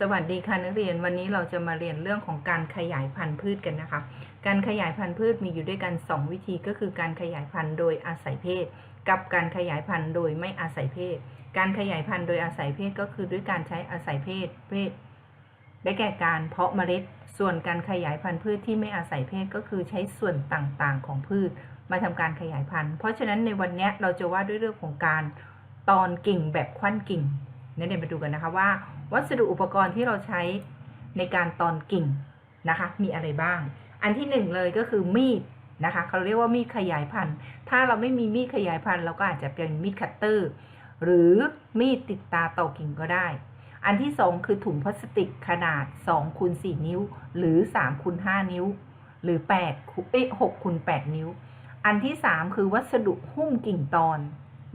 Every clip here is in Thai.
สวัสดีค่ะนักเรียนวันนี้เราจะมาเรียนเรื่องของการขยายพันธุ์พืชกันนะคะ การขยายพันธุ์พืชมีอยู่ด้วยกัน 2 วิธีก็คือการขยายพันธุ์โดยอาศัยเพศ กับการขยายพันธุ์โดยไม่อาศัยเพศ การขยายพันธุ์โดยอาศัยเพศก็คือด้วยการใช้อาศัยเพศเพศได้แก่การเพาะเมล็ด ส่วนการขยายพันธุ์พืชที่ไม่อาศัยเพศก็คือใช้ส่วนต่างๆ ของพืช มาทำการขยายพันธุ์ เพราะฉะนั้นในวันนี้เราจะว่าด้วยเรื่องของการตอนกิ่งแบบควันกิ่ง นักเรียนมาดูกันนะคะว่า วัสดุอุปกรณ์ที่เราใช้ในการตอนกิ่งนะคะ มีอะไรบ้าง อันที่หนึ่งเลยก็คือมีดนะคะเขาเรียกว่ามีดขยายพันธุ์ ถ้าเราไม่มีมีดขยายพันธุ์เราก็อาจจะเป็นมีดคัตเตอร์ หรือมีดติดตาต่อกิ่งก็ได้ อันที่สองคือถุงพลาสติกขนาด2คูณ4นิ้ว หรือ3คูณ5นิ้ว หรือ8คูณเอ้ย6คูณ8นิ้ว อันที่สามคือวัสดุหุ้มกิ่งตอน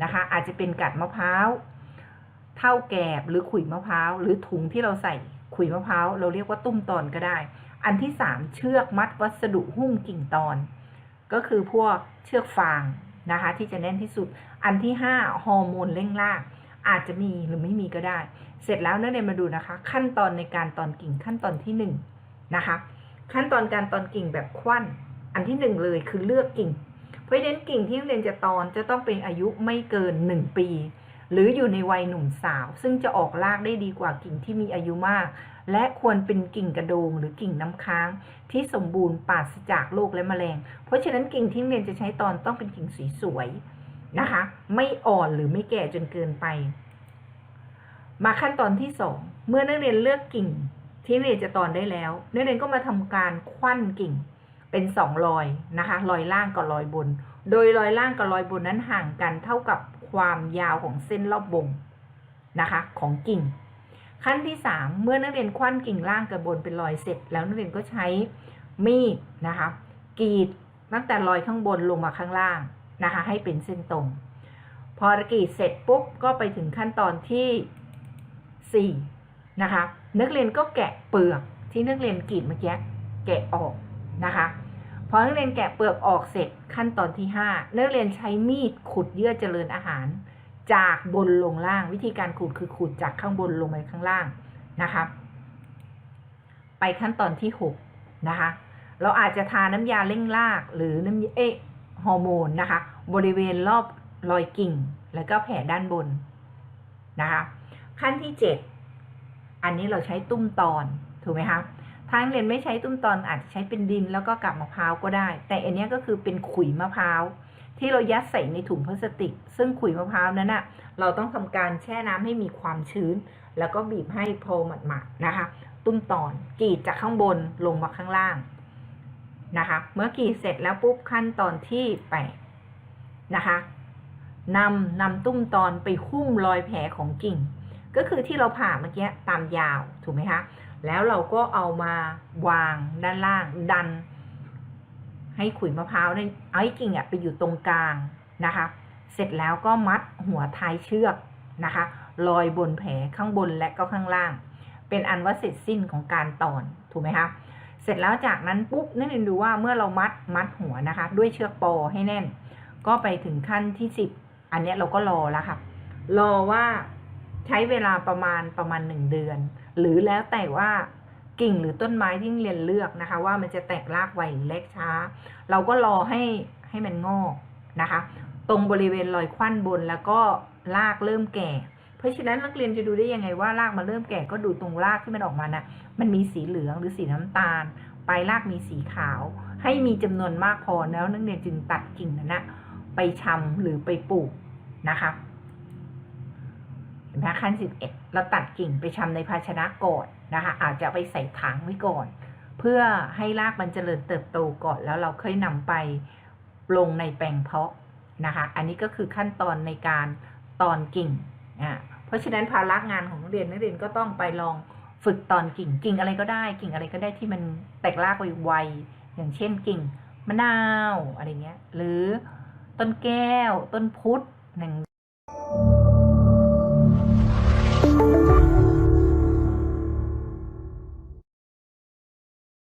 นะคะ อาจจะเป็นกัดมะพร้าว เท่าแกบหรือขุยมะพร้าวหรือถุงที่เราใส่ขุยมะพร้าวเราเรียกว่าตุ้มตอนก็ได้ อันที่สามเชือกมัดวัสดุหุ้มกิ่งตอน ก็คือพวกเชือกฟางนะคะ ที่จะแน่นที่สุด อันที่ห้าฮอร์โมนเร่งราก อาจจะมีหรือไม่มีก็ได้ เสร็จแล้วนักเรียนมาดูนะคะ ขั้นตอนในการตอนกิ่งขั้นตอนที่หนึ่งนะคะ ขั้นตอนการตอนกิ่งแบบควันอันที่หนึ่งเลยคือเลือกกิ่ง เพราะฉะนั้นกิ่งที่นักเรียนจะตอนจะต้องเป็นอายุไม่เกิน1ปี หรืออยู่ในวัยหนุ่มสาว ซึ่งจะออกรากได้ดีกว่ากิ่งที่มีอายุมาก และควรเป็นกิ่งกระโดงหรือกิ่งน้ำค้าง ที่สมบูรณ์ปราศจากโรคและแมลง เพราะฉะนั้นกิ่งที่นักเรียนจะใช้ตอนต้องเป็นกิ่งสีสวยๆนะคะ ไม่อ่อนหรือไม่แก่จนเกินไป มาขั้นตอนที่สองเมื่อนักเรียนเลือกกิ่งที่นักเรียนจะตอนได้แล้ว นักเรียนก็มาทำการควันกิ่งเป็นสองรอยนะคะรอยล่างกับรอยบน โดยรอยล่างกับรอยบนนั้นห่างกันเท่ากับ ความยาวของเส้นรอบบงนะคะ ของกิ่ง ขั้นที่สามเมื่อนักเรียนควันกิ่งล่างกับบนเป็นรอยเสร็จ แล้วนักเรียนก็ใช้มีดนะคะกรีดตั้งแต่รอยข้างบนลงมาข้างล่างนะคะ ให้เป็นเส้นตรง พอกรีดเสร็จปุ๊บก็ไปถึงขั้นตอนที่สี่นะคะ นักเรียนก็แกะเปลือกที่นักเรียนกรีดเมื่อกี้แกะออกนะคะ พอนักเรียนแกะเปลือกออกเสร็จขั้นตอนที่ 5 นักเรียนใช้มีดขุดเยื่อเจริญอาหาร จากบนลงล่าง วิธีการขุดคือขุดจากข้างบนลงไปข้างล่างนะคะไปขั้นตอนที่ 6 นะคะ เราอาจจะทาน้ำยาเร่งรากหรือน้ำเอะฮอร์โมนนะคะ บริเวณรอบรอยกิ่ง แล้วก็แผลด้านบนนะคะ ขั้นที่ 7 อันนี้เราใช้ตุ้มตอน ถูกไหมคะ ทางเรียนไม่ใช้ตุ้มตอนอาจจะใช้เป็นดินแล้วก็กับมะพร้าวก็ได้ แต่อันนี้ก็คือเป็นขุยมะพร้าวที่เรายัดใส่ในถุงพลาสติก ซึ่งขุยมะพร้าวนั้นน่ะเราต้องทำการแช่น้ำให้มีความชื้น แล้วก็บีบให้พอหมาดๆนะคะ ตุ้มตอนกรีดจากข้างบนลงมาข้างล่างนะคะ เมื่อกรีดเสร็จแล้วปุ๊บขั้นตอนที่แปดนะคะนำนำตุ้มตอนไปหุ้มรอยแผลของกิ่ง ก็คือที่เราผ่าเมื่อกี้ตามยาวถูกไหมคะ แล้วเราก็เอามาวางด้านล่างดัน ให้ขุยมะพร้าวในไอ้กิ่งอะไปอยู่ตรงกลางนะคะ เสร็จแล้วก็มัดหัวท้ายเชือกนะคะลอยบนแผลข้างบนและก็ข้างล่าง เป็นอันว่าเสร็จสิ้นของการตอนถูกไหมคะเสร็จแล้วจากนั้นปุ๊บนั่นเองดูว่าเมื่อเรามัดมัดหัวนะคะ ด้วยเชือกปอให้แน่น ก็ไปถึงขั้นที่สิบอันนี้เราก็รอแล้วค่ะรอว่า ใช้เวลาประมาณประมาณหนึ่งเดือน หรือแล้วแต่ว่ากิ่งหรือต้นไม้ที่เรียนเลือกนะคะ ว่ามันจะแตกรากไวหรือเล็กช้า เราก็รอให้ให้มันงอกนะคะ ตรงบริเวณรอยควันบนแล้วก็รากเริ่มแก่ เพราะฉะนั้นนักเรียนจะดูได้ยังไงว่ารากมันเริ่มแก่ก็ดูตรงรากที่มันออกมานะมันมีสีเหลืองหรือสีน้ำตาล ปลายรากมีสีขาว ให้มีจำนวนมากพอแล้วนักเรียนจึงตัดกิ่งนั้นนะไปชำหรือไปปลูกนะคะ นไหมขั้นสิบเอ็ดเราตัดกิ่งไปชำในภาชนะก่อนนะคะ อาจจะไปใส่ถังไว้ก่อน เพื่อให้รากมันเจริญเติบโตก่อนแล้วเราค่อยนำไปลงในแปลงเพาะนะคะ อันนี้ก็คือขั้นตอนในการตอนกิ่งอ่าเพราะฉะนั้นภาระงานของนักเรียนนักเรียนก็ต้องไปลองฝึกตอนกิ่งกิ่งอะไรก็ได้ กิ่งอะไรก็ได้ที่มันแตกรากไวๆอย่างเช่นกิ่งมะนาวอะไรเงี้ย หรือต้นแก้ว ต้นพุทธหนึ่ง